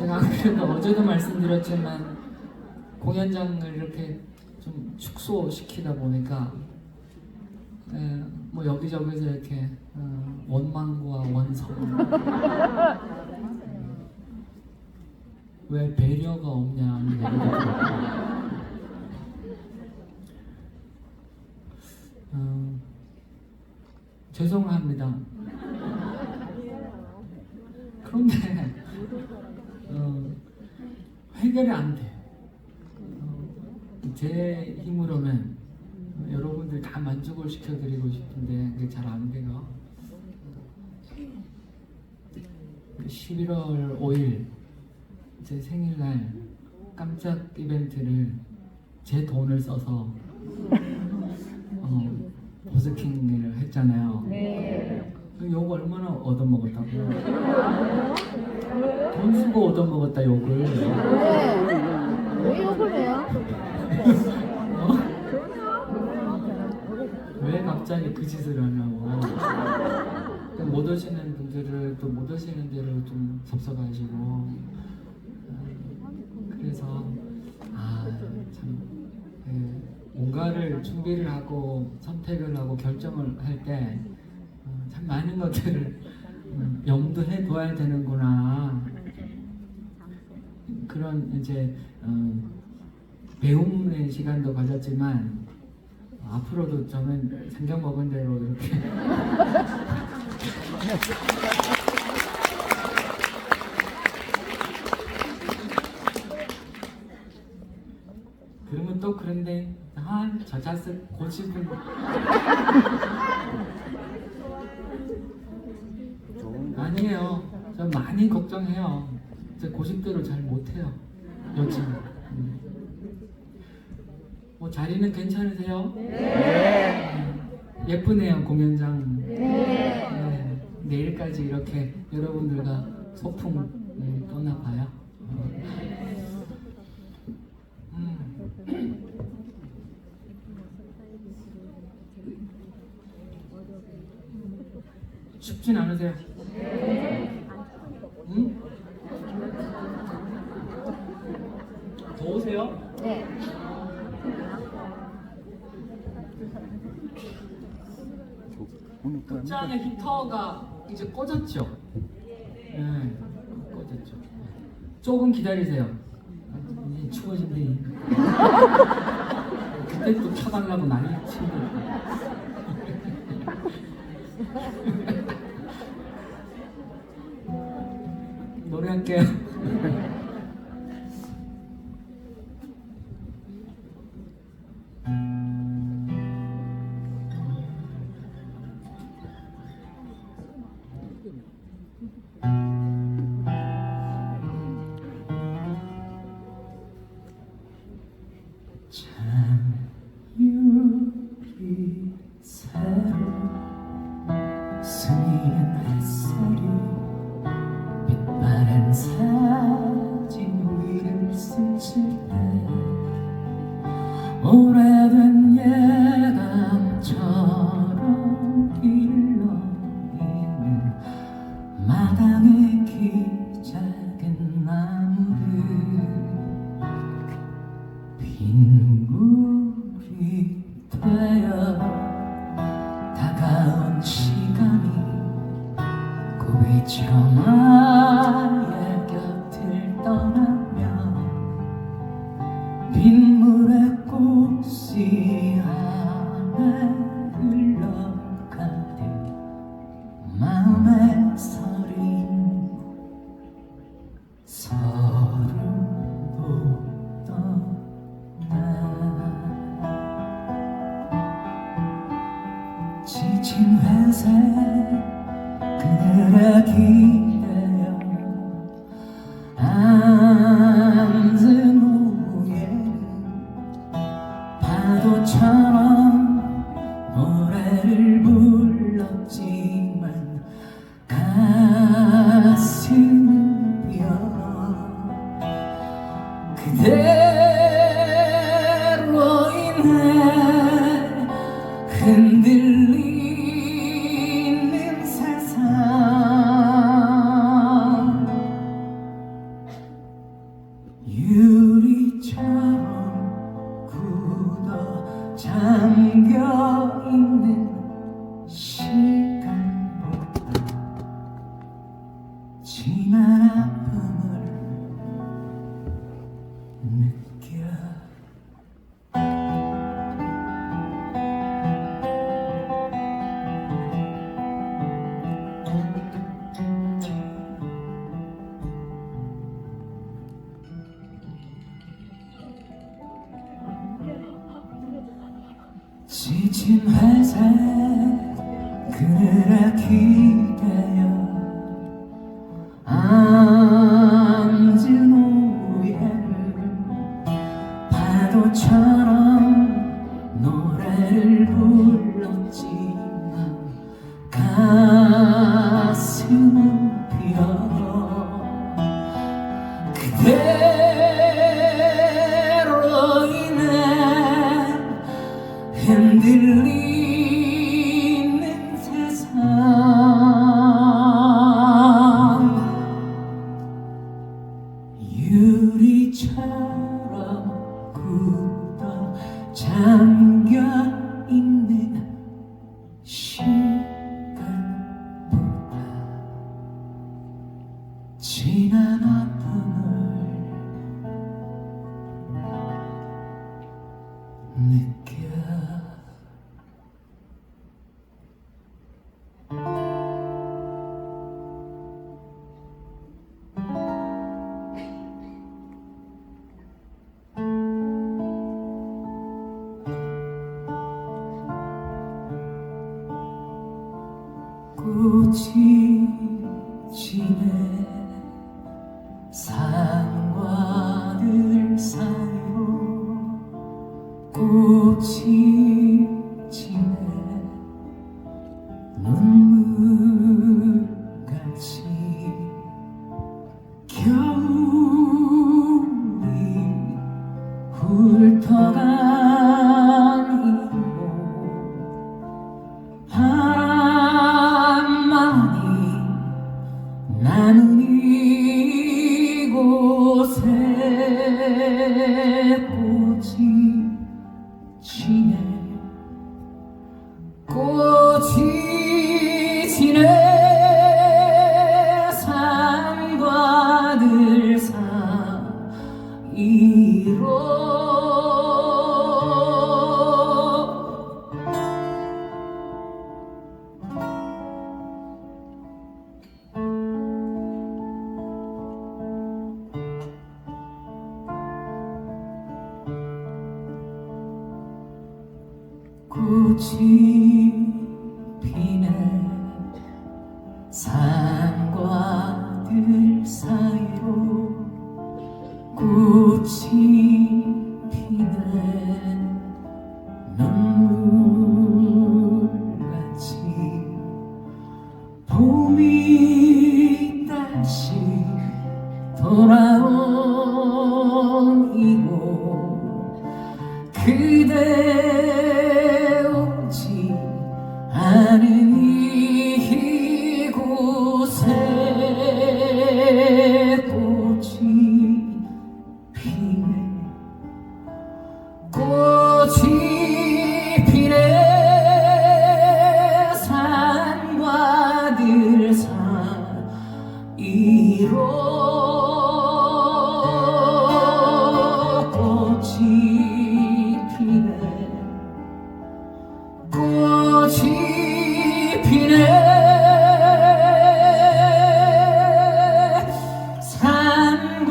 제가 안 그래도 어제도 말씀드렸지만 공연장을 이렇게 좀 축소시키다 보니까 에, 뭐 여기저기서 이렇게 어, 원망과 원성 왜 배려가 없냐 하는 어, 죄송합니다. 그런데 어, 해결이 안 돼. 어, 제 힘으로는 어, 여러분들 다 만족을 시켜드리고 싶은데 그게 잘 안 돼요. 11월 5일 제 생일날 깜짝 이벤트를 제 돈을 써서 어, 버스킹을 했잖아요. 네. 그욕 얼마나 얻어먹었다고? 돈 쓰고 얻어먹었다 욕을. 왜? 왜 욕을 해요? 어? 왜 갑자기 그 짓을 하냐고. 그못 오시는 분들을 또 못 오시는 대로 좀 접속하시고. 어, 그래서 아참 예, 뭔가를 준비를 하고 선택을 하고 결정을 할때 참 많은 것들을 음, 염두해 둬야 되는구나. 그런 이제 어, 배움의 시간도 가졌지만 앞으로도 저는 생각 먹은 대로 이렇게 그러면 또 그런데 아 저 자식 고집은 아니에요 저 많이 걱정해요 저 고집대로 잘 못해요 요즘 음. 뭐 자리는 괜찮으세요? 네. 예쁘네요 공연장. 네. 내일까지 이렇게 여러분들과 소풍 네, 떠나봐요. 음. 춥진 않으세요? 응? 더우세요? 네. 극장의 히터가 이제 꺼졌죠? 네, 꺼졌죠. 조금 기다리세요. 아, 이제 추워진대. 그때 또 켜달라고 난리 치고. 노래할게요. 오래된 예감처럼 길러 있는 마당의 키 작은 나무들 빗물이 되어 다가온 시간이 고비처럼 마음 그대로 인해 흔들리는 세상. 유리처럼 굳어 잠겨 있는 지친 회사 그늘에 기대어 앉 유리처럼 굳어 잠겨 있는 시간보다 지난 아픔을 느껴 꽃이 지네. 산과들 사이로 꽃이 지네. 눈물같이 겨울이 훑어간 나는 이곳에 꽃이 지네 꽃이 지네 산과 들 사이로 꽃이 피네 산과 들 사이로 꽃이 피네 눈물같이 봄이 다시 돌아 않은 이곳에 꽃이 피네. 꽃이 피네. 산과 들 사이로 난